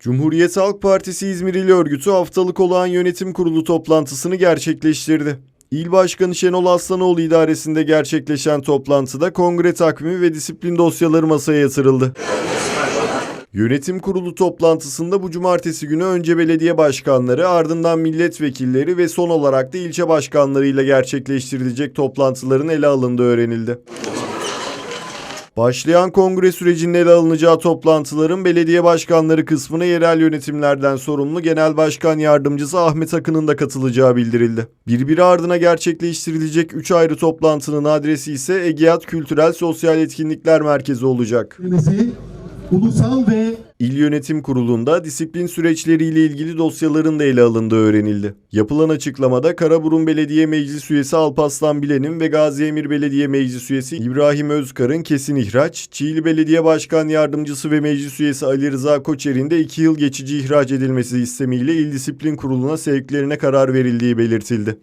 Cumhuriyet Halk Partisi İzmir İl Örgütü haftalık olağan yönetim kurulu toplantısını gerçekleştirdi. İl Başkanı Şenol Aslanoğlu idaresinde gerçekleşen toplantıda kongre takvimi ve disiplin dosyaları masaya yatırıldı. Yönetim kurulu toplantısında bu cumartesi günü önce belediye başkanları ardından milletvekilleri ve son olarak da ilçe başkanlarıyla gerçekleştirilecek toplantıların ele alındığı öğrenildi. Başlayan kongre sürecinin ele alınacağı toplantıların belediye başkanları kısmına yerel yönetimlerden sorumlu Genel Başkan Yardımcısı Ahmet Akın'ın da katılacağı bildirildi. Birbiri ardına gerçekleştirilecek 3 ayrı toplantının adresi ise Egeat Kültürel Sosyal Etkinlikler Merkezi olacak. Ulusal ve İl Yönetim Kurulu'nda disiplin süreçleriyle ilgili dosyaların da ele alındığı öğrenildi. Yapılan açıklamada Karaburun Belediye Meclis Üyesi Alpaslan Bilen'in ve Gazi Emir Belediye Meclis Üyesi İbrahim Özkar'ın kesin ihraç, Çiğli Belediye Başkan Yardımcısı ve Meclis Üyesi Ali Rıza Koçer'in de 2 yıl geçici ihraç edilmesi istemiyle İl Disiplin Kurulu'na sevklerine karar verildiği belirtildi.